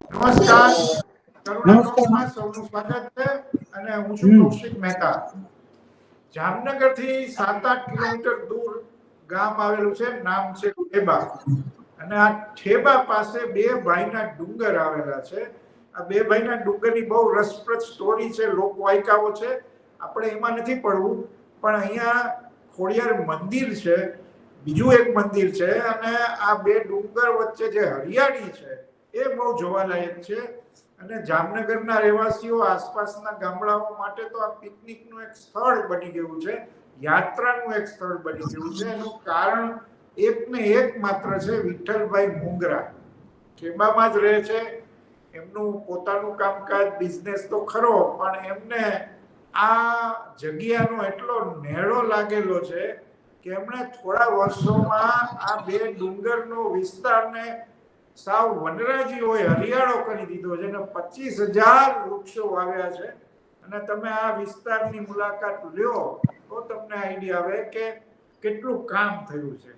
નમસ્કાર. કરુણા સૌનું સ્વાગત છે અને હું છું કૌશિક મહેતા. જામનગરથી સાત આઠ કિલોમીટર દૂર ગામ આવેલું છે નામ છે ઠેબા. અને આ ઠેબા પાસે બે ભાઈના ડુંગર આવેલા છે. આ બે ભાઈના ડુંગરની બહુ રસપ્રદ સ્ટોરી છે લોકવાયકાઓ છે. આપણે એમાં નથી પડવું પણ અહીંયા ખોડિયાર મંદિર છે બીજું એક મંદિર છે અને આ બે ડુંગર વચ્ચે જે હરિયાળી છે એ બહુ જોવાલાયક છે. અને જામનગરના રહેવાસીઓ આસપાસના ગામડાઓ માટે તો આ પિકનિકનું એક સ્થળ બની ગયું છે. યાત્રાનું એક સ્થળ બની ગયું છે. એનું કારણ એક ને એક માત્ર છે વિઠ્ઠલભાઈ મુંગરા. ખેબામાં જ રહે છે. એમનું પોતાનું કામકાજ, બિઝનેસ તો ખરો, પણ એમને આ જગ્યાનો એટલો નેળો લાગેલો છે કે એમણે થોડા વર્ષોમાં આ બે ડુંગરનો વિસ્તારને સાવ વનરાજી હોય હરિયાળો કરી દીધો છે અને પચીસ હજાર વૃક્ષો વાવ્યા છે. અને તમે આ વિસ્તારની મુલાકાત લ્યો તો તમને આઈડિયા આવે કે કેટલું કામ થયું છે.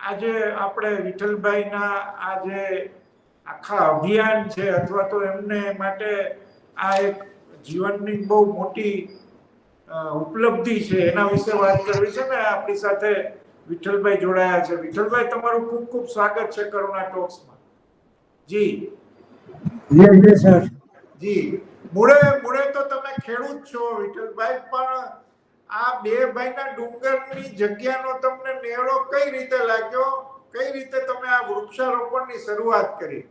આજે આપણે વિઠ્ઠલભાઈના આ જે આખા અભિયાન છે અથવા તો એમને માટે આ એક જીવનની બહુ મોટી ઉપલબ્ધિ છે એના વિશે વાત કરવી છે ને આપણી સાથે વિઠ્ઠલભાઈ જોડાયા છે. વિઠ્ઠલભાઈ, તમારું ખૂબ ખૂબ સ્વાગત છે કરુણા ટોક્સમાં. જી. જી સર. જી. મૂળે મૂળે તો તમે ખેડૂત છો વિઠ્ઠલભાઈ પણ આ બે ભાઈના ડુંગરની જગ્યાનો તમને નેળો કઈ રીતે લાગ્યો? કઈ રીતે તમે આ વૃક્ષારોપણની શરૂઆત કરી?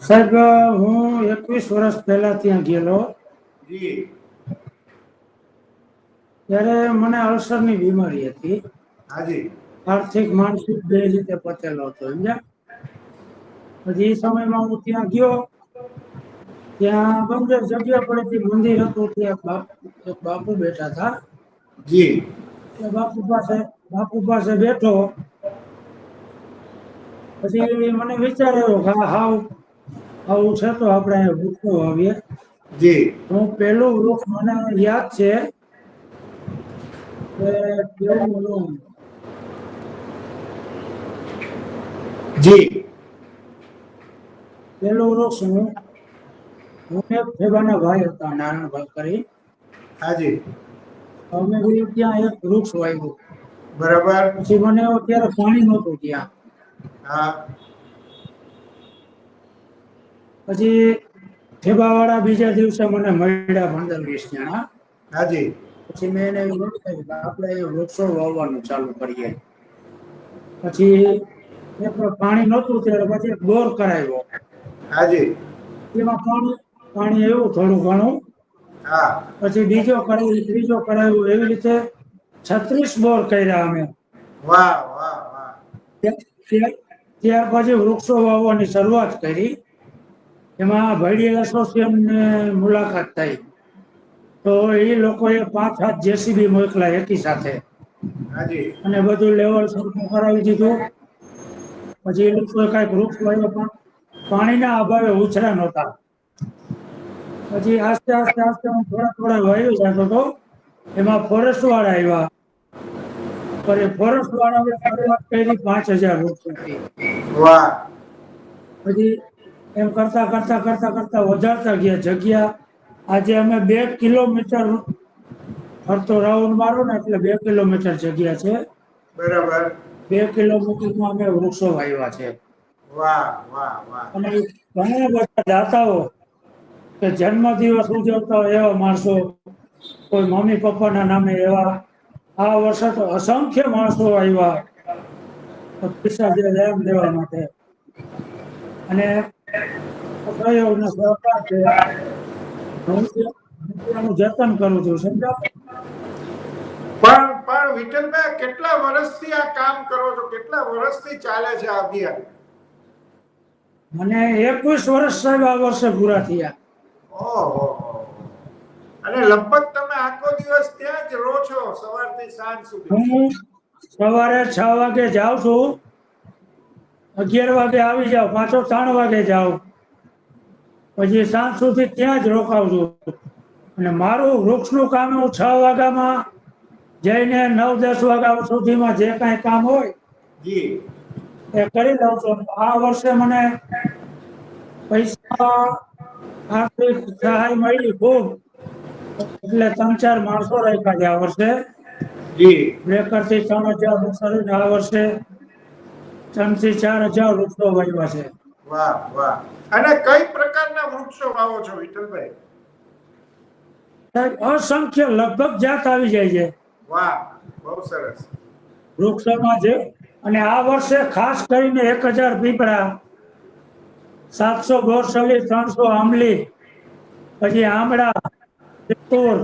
સાહેબ હું એકવીસ વર્ષ પહેલા ત્યાં ગયેલો. જી. ત્યારે મને અલ્સરની બીમારી હતી. હાજી આર્થિક માનસિક બે રીતે પતેલો હતો સમજ્યા? પછી એ સમયમાં હું ત્યાં ગયો. ત્યાં બંદર જગ્યા પડેથી મંદિર હતું ત્યાં બાપુ એક બાપુ બેઠા હતા. જી. બાપુ પાસે બાપુ પાસે બેઠો. પછી મને વિચાર આવ્યો કે હાવ આવું છે તો આપણે વૃક્ષો વાવીએ જી. હું પેલું વૃક્ષ મને યાદ છે કે કેવું જી. પેલું વૃક્ષ હું હું ફેબાના ભાઈ હતા નારાયણભાઈ કરી. હાજી અમે બી ત્યાં એક વૃક્ષ વાવ્યું. બરાબર. પછી મને અત્યારે પાણી નહોતું ત્યાં. હા. પછી ફેબાવાળા બીજા દિવસે મને મળ્યા પંદર વીસ જણા હાજી પછી મેં એને આપણે વૃક્ષો વાવવાનું ચાલુ કરીએ. પછી પાણી નહોતું ત્યારે પછી બોર કરાવ્યો. હાજી. એમાં પાણી પાણી આવ્યું થોડું ઘણું. હા. પછી બીજો કરાવ્યો ત્રીજો કરાવ્યો. એવી રીતે છત્રીસ બોર કર્યા અમે. વાહ વાહ વાહ. ત્યાર પછી વૃક્ષો વાવવાની શરૂઆત કરી. એમાં ભૈડી ને મુલાકાત થઈ. તો એ લોકોએ પાંચ હાથ જેસીબી મોકલા એકી સાથે. અને બધું લેવલ સરખું કરાવી દીધું. પછી એ લોકોએ કાંઈક વૃક્ષ વાવ્યો પણ પાણીના અભાવે ઉછરા નહોતા. પછી આસ્તે આસ્તે આસ્તે હું થોડા થોડા વાયુ જતો હતો એમાં ફોરેસ્ટ વાળા આવ્યા. પછી ફોરેસ્ટ વાળાએ શરૂઆત કરી પાંચ હજાર વૃક્ષોથી. પછી એમ કરતા કરતા કરતા કરતા વધારતા ગયા જગ્યા. આજે અમે બે કિલોમીટર ફરતો રાઉન્ડ મારો ને એટલે બે કિલોમીટર જગ્યા છે. બરાબર. બે કિલોમીટરમાં અમે વૃક્ષો વાવ્યા છે. વાહ વાહ વાહ. અને ઘણા બધા દાતાઓ કે જન્મદિવસ ઉજવતા હોય એવા માણસો કોઈ મમ્મી પપ્પાના નામે એવા આ વર્ષે તો અસંખ્ય માણસો આવ્યા પૈસા જે લેમ દેવા માટે. અને સહયોગનો સહકાર છે. હું જતન કરું છું સમજાવ? પણ પણ વિઠ્ઠલભાઈ કેટલા વર્ષથી આ કામ કરો છો? કેટલા વર્ષથી ચાલે છે આ અભિયાન? મને એકવીસ વર્ષ સાહેબ આ વર્ષે પૂરા થયા. ઓહો. અને લગભગ તમે આખો દિવસ ત્યાં જ રહો છો સવારથી સાંજ સુધી? હું સવારે છ વાગે જાઉં છું અગિયાર વાગે આવી જાઉં પાછો ત્રણ વાગે જાઉં. પછી સાંજ સુધી ત્યાં જ રોકાવું છું. અને મારું વૃક્ષનું કામ હું છ વાગ્યામાં જઈને નવ દસ વાગ્યા સુધીમાં જે કાંઈ કામ હોય એ કરી લઉં છું. આ વર્ષે મને પૈસા આર્થિક સહાય મળી ખૂબ. એટલે ત્રણ ચાર માણસો રાખ્યા છે આ વર્ષે. જી. બ્રેકરથી ત્રણ હજાર વૃક્ષો આ વર્ષે ત્રણથી ચાર હજાર વૃક્ષો વાવ્યા છે. વાહ વાહ. અને કઈ પ્રકારના વૃક્ષો વાવો છો વિઠ્ઠલભાઈ? અસંખ્ય લગભગ જાત આવી જાય છે. વાહ બહુ સરસ. વૃક્ષોમાં છે અને આ વર્ષે ખાસ કરીને એક હજાર પીપળા સાતસો ગોરસલી ત્રણસો આંબલી પછી આમળા તુર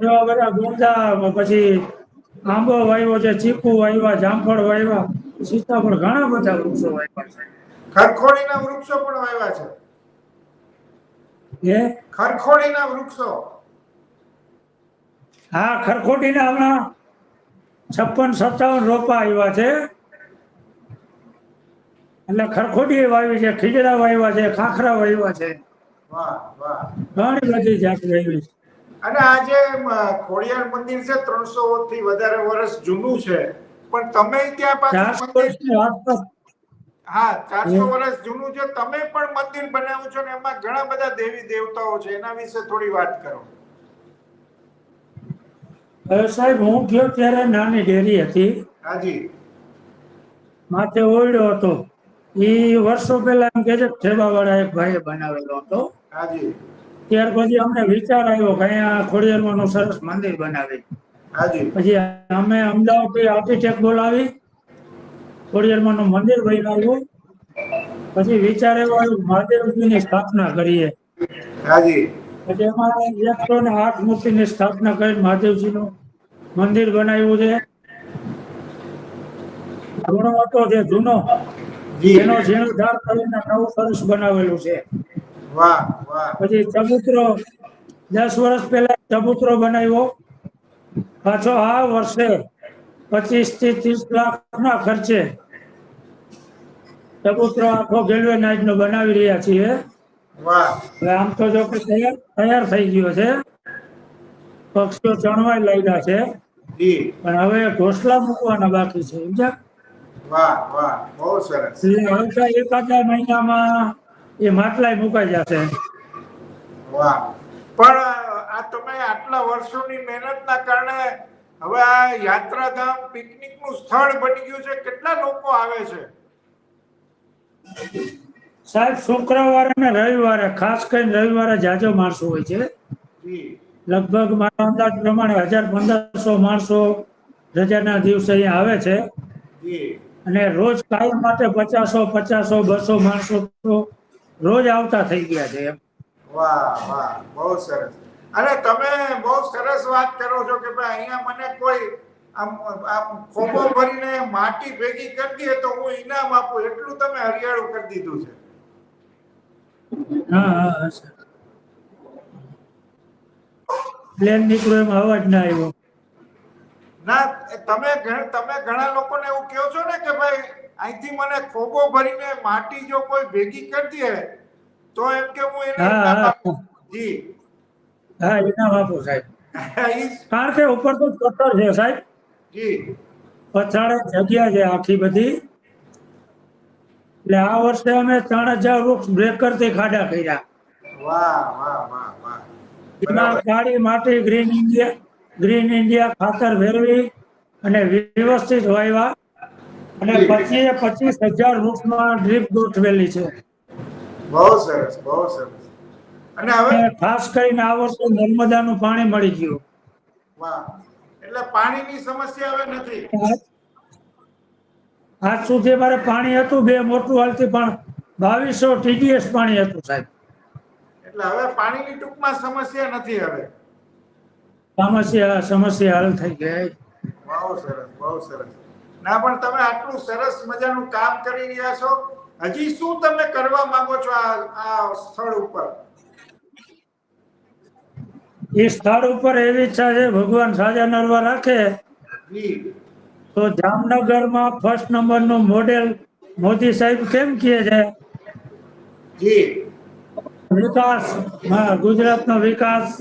એવા બધા ગુંદા પછી આંબો વાવ્યો છે ચીકુ વાવ્યા જામફળ વાવ્યા સીતાફળ ઘણા બધા વૃક્ષો વાવ્યા ખરખોડીના વૃક્ષો પણ વાવ્યા છે. છે ખરખોડીના વૃક્ષો. હા ખરખોટીના હમણાં છપ્પન સત્તાવન રોપા આવ્યા છે. એટલે ખરખોટી વાવી છે ખીજડા વાવ્યા છે ખાખરા વાવ્યા છે. ઘણી બધી જાત વાવી છે. અને આજે ખોડિયાર મંદિર છે ત્રણસો થી વધારે વર્ષ જૂનું છે. પણ તમે ત્યાં પાછું હા ચારસો વર્ષ જૂનું છે. તમે પણ મંદિર બનાવ્યું છો ને એમાં ઘણા બધા દેવી દેવતાઓ છે. એના વિશે થોડી વાત કરો. સાહેબ હું ગયો ત્યારે નાની ડેરી હતી. હાજી. માથે ઓળ્યો હતો. એ વર્ષો પહેલા એમ કે છે ઠેબાવાળા એક ભાઈએ બનાવેલો હતો. હાજી. ત્યાર પછી અમને વિચાર આવ્યો કે અહીંયા ખોડિયારમાંનું સરસ મંદિર બનાવી હાજી. પછી અમે અમદાવાદથી આર્કિટેક્ટ બોલાવી. ખોડિયારમાંનું મંદિર બનાવ્યું. પછી વિચાર એવો આવ્યો મહાદેવજીની સ્થાપના કરીએ. હાજી. પછી એમાં એકસો ને આઠ મૂર્તિની સ્થાપના કરી મહાદેવજીનું મંદિર બનાવ્યું છે. જૂનો હતો જે જૂનો એનો જીર્ણોદ્ધાર કરીને નવું સરસ બનાવેલું છે. પછી ચબૂતરો દસ વર્ષ પહેલા ચબૂતરો બનાવ્યો. પાછો આ વર્ષે પચીસથી ત્રીસ લાખ ના ખર્ચે ચબૂતરો આખો ગેલવે નાઇટ નો બનાવી રહ્યા છીએ. હવે આમ તો જો કે તૈયાર થઈ ગયો છે. પક્ષીઓ ચણવાય લાગ્યા છે. પણ હવે ઘોસલા મૂકવાના બાકી છે સમજ્યા? વાહ વાહ. બહુ સરસ. એટલે એકાદા મહિનામાં એ માટલાય મુકાઈ જશે. વાહ. પણ આ તમે આટલા વર્ષોની મહેનતના કારણે હવે આ યાત્રાધામ પિકનિકનું સ્થળ બની ગયું છે. કેટલા લોકો આવે છે? સાહેબ શુક્રવારે ને રવિવારે ખાસ કરીને રવિવારે જાજો માણસો હોય છે. લગભગ મારા અંદાજ પ્રમાણે હજાર પંદરસો માણસો રજાના દિવસે અહીંયા આવે છે. અને રોજ કાયમ માટે પચાસો પચાસો બસો માણસો તો રોજ આવતા થઈ ગયા છે એમ. વાહ વાહ બહુ સરસ. અને તમે બહુ સરસ વાત કરો છો કે ભાઈ અહીંયા મને કોઈ આમ આમ ખોબો ભરીને માટી ભેગી કરી દે તો હું ઇનામ આપું. એટલું તમે હરિયાળું કરી દીધું છે. હા સર પ્લેન નીકળો એમ અવાજ ના આવ્યો. ના તમે તમે ઘણા લોકોને એવું કહો છો ને કે ભાઈ અહીંથી મને ખોબો ભરીને માટી જો કોઈ ભેગી કરતી હે તો એમ કે હું એને. જી. હા એના બાપુ સાહેબ. કારણ કે ઉપર તો પથ્થર છે સાહેબ. જી. પછાડે જગ્યા છે આખી બધી. એટલે આ વર્ષે અમે ત્રણ હજાર વૃક્ષ બ્રેકરથી ખાડા કર્યા. વાહ કાળી માટી ગ્રીન ઇન્ડિયા ગ્રીન ઇન્ડિયા ખાતર ભેરવી અને વ્યવસ્થિત વાવ્યા. અને પચીસ પચીસ હજાર વૃક્ષમાં ડ્રીપ ગોઠવેલી છે. બહુ સરસ બહુ સરસ. અને હવે ખાસ કરીને આ વર્ષે નર્મદાનું પાણી મળી ગયું. વાહ. એટલે પાણીની સમસ્યા હવે નથી. આજ સુધી મારે પાણી હતું બે મોટું હાલતી પણ બાવીસો ટીડીએસ પાણી હતું સાહેબ. એટલે હવે પાણીની ટૂંકમાં સમસ્યા નથી હવે. સમસ્યા સમસ્યા હલ થઈ ગઈ. બહુ સરસ બહુ સરસ. ના પણ તમે આટલું સરસ મજાનું કામ કરી રહ્યા છો. હજી શું તમે કરવા માંગો છો આ આ સ્થળ ઉપર? એ સ્થળ ઉપર એવી ઈચ્છા છે ભગવાન સાજા નરવા રાખે. જી. તો જામનગરમાં ફર્સ્ટ નંબરનું મોડેલ મોદી સાહેબ કેમ કહે છે? જી. વિકાસ ગુજરાતનો વિકાસ.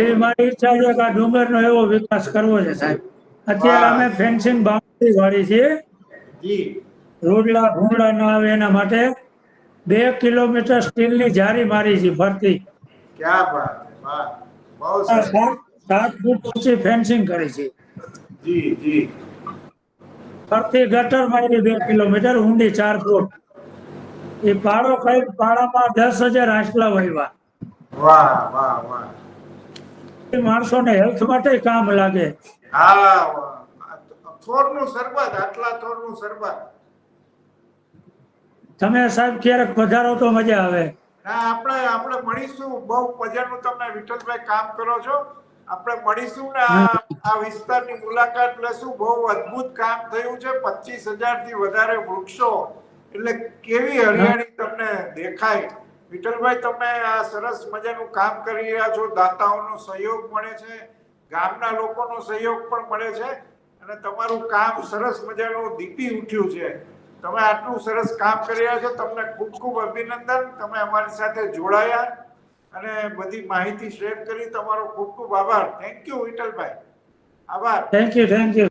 એવી મારી ઈચ્છા છે કે આ ડુંગરનો એવો વિકાસ કરવો છે સાહેબ. અત્યારે અમે ફેન્સિંગ બાઉન્ડ્રી વાળી છીએ. જી. રોડલા ભૂંગળા ન આવે એના માટે બે કિલોમીટર સ્ટીલની જારી મારી છે ફરતી ક્યાં સાત સાત ફૂટ ઊંચી ફેન્સિંગ કરી છે. જી જી. ફરતી ગટર મારી બે કિલોમીટર ઊંડી ચાર ફૂટ. એ પાડો કઈ પાડામાં દસ હજાર આટલા વહીવા વાહ વાહ વાહ. એ માણસોને હેલ્થ માટે કામ લાગે. હા થોરનું શરબત આટલા થોરનું શરબત. તમે સાહેબ ક્યારેક પધારો તો મજા આવે. ના આપણે આપણે મળીશું બહુ મજાનું તમે વિઠ્ઠલભાઈ કામ કરો છો. આપણે મળીશું ને આ વિસ્તારની મુલાકાત લેશું. બહુ અદ્ભુત કામ થયું છે. પચીસથી વધારે વૃક્ષો. એટલે કેવી હરિયાળી તમને દેખાય. વિઠ્ઠલભાઈ તમે આ સરસ મજાનું કામ કરી રહ્યા છો. દાતાઓનો સહયોગ મળે છે. ગામના લોકોનો સહયોગ પણ મળે છે. અને તમારું કામ સરસ મજાનું દીપી ઉઠ્યું છે. તમે આટલું સરસ કામ કરી રહ્યા છો. તમને ખૂબ ખૂબ અભિનંદન. તમે અમારી સાથે જોડાયા. અને બધી માહિતી શેર કરી તમારો ખૂબ ખૂબ આભાર. થેન્ક યુ વિઠ્ઠલભાઈ. આભાર. Thank you thank you